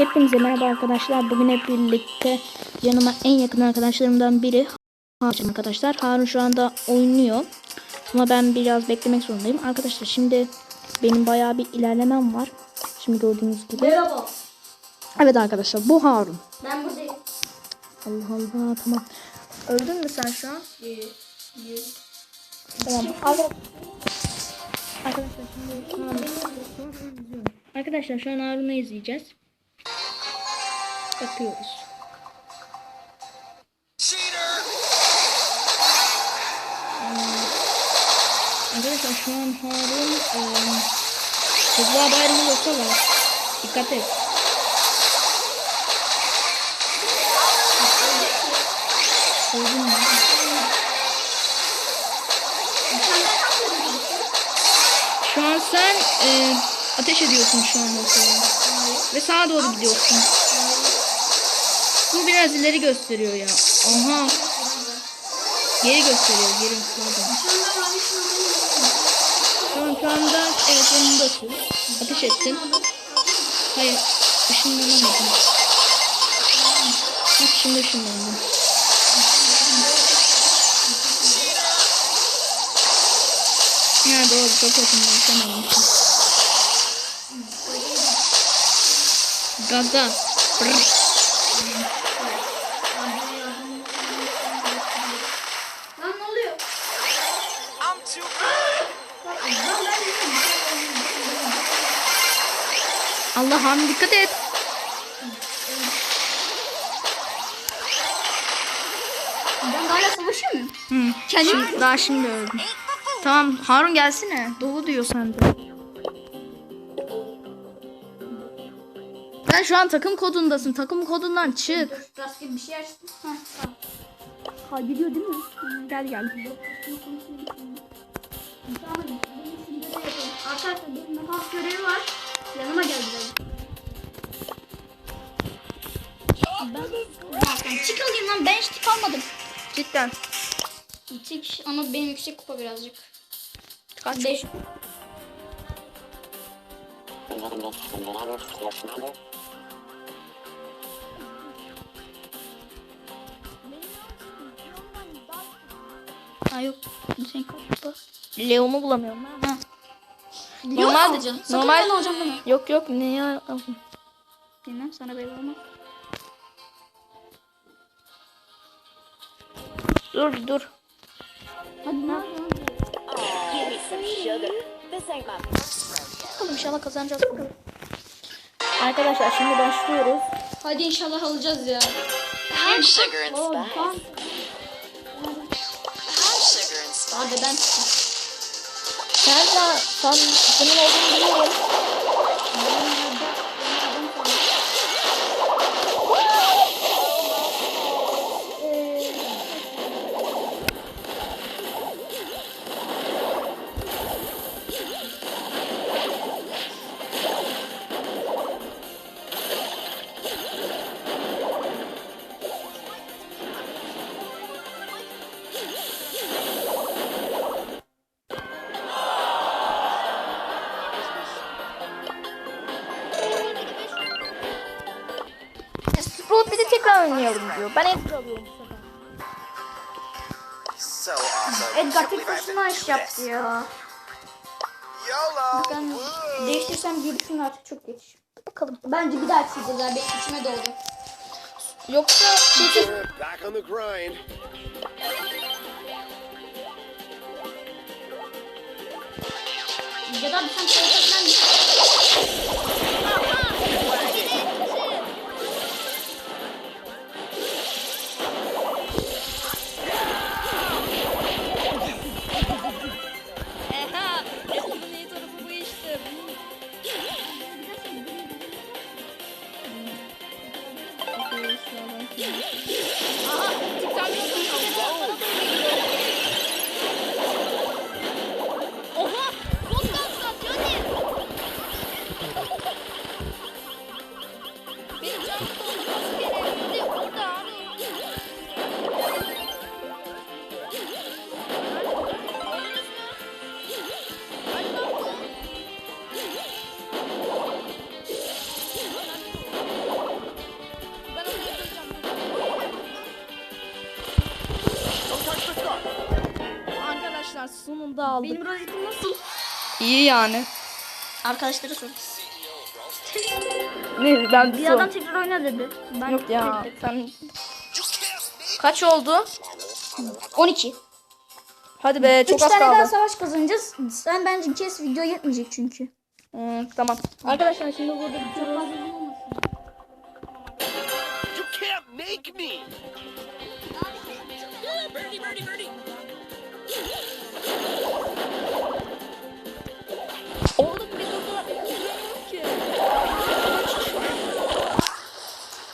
Hepinize merhaba arkadaşlar. Bugün hep birlikte yanıma en yakın arkadaşlarımdan biri Harun arkadaşlar. Harun şu anda oynuyor. Ama ben biraz beklemek zorundayım. Arkadaşlar şimdi benim bayağı bir ilerlemem var. Şimdi gördüğünüz gibi. Merhaba. Evet arkadaşlar bu Harun. Ben buradayım. Allah Allah tamam. Öldün mü sen şu an? İyi. İyi. Tamam. Arkadaşlar şimdi an Arkadaşlar şu an Harun'u izleyeceğiz. Bakıyoruz. Arkadaşlar şu an Harun eee Kızlar Bayramı yoksa var. Dikkat et. Öldün mü? Şu an sen eee, ateş ediyorsun şu an ortaya. Ve sağa doğru gidiyorsun. Bu biraz ileri gösteriyor ya. Aha. Geri gösteriyor. Geri. Pardon. Tamam şu anda evet yanındasın. Ateş ettin. Hayır. Işınlanamadın. Bak şimdi ışınlandın. Ya doğru çok yakın ışınlanmışsın. Gaga. Brr. Allah'ım dikkat et. Ben hala savaşıyor muyum? Hı. Şimdi, daha şimdi öldüm. Tamam Harun gelsene. Dolu diyor sende. Sen şu an takım kodundasın. Takım kodundan çık. Rastgele bir şey açtım. Heh, tamam. Ha gidiyor değil mi? Gel gel. Arkadaşlar benim nefas görevi var. Yanıma gel biraz. Ben çık alayım lan ben hiç tik almadım. Cidden. Tik ama benim yüksek kupa birazcık. Kaç? 5 Ha yok. Sen kaçta? Leon'u bulamıyorum ben. Ha. Normal Normal- canım. Sakın normal- ben olacağım deme. Yok yok ne ya? Bilmem sana belli olmaz. Dur dur. Hadi ne yapıyorsun? Give me some sugar. This ain't my first rodeo. Bakalım inşallah kazanacağız. Arkadaşlar şimdi başlıyoruz. Hadi inşallah alacağız ya. I'm sugar and spice. tamam. I'm sugar and spice. Hadi ben de sen senin olduğunu biliyorum. Tekrar oynayalım diyor. Ben Edgar alıyorum bu sefer. So awesome. Edgar tek başına iş yaptı ya. Ben değiştirsem görüşün artık çok geç. Bakalım. Bence bir daha abi. Benim içime doldu. Yoksa şey Back on the grind. Ya da bir sen çalışırsan Aha, TikTok Oha, Arkadaşlar sonunda aldık. Benim rozetim nasıl? İyi yani. Arkadaşlara sor. Ne ben Bir adam tekrar oyna dedi. Ben Yok ya. Sen Kaç oldu? 12. Hadi be çok 3 az tane daha kaldı. savaş kazanacağız. Sen bence kes video yetmeyecek çünkü. Hmm, tamam. Arkadaşlar şimdi burada bitiriyoruz. You can't dirty, dirty.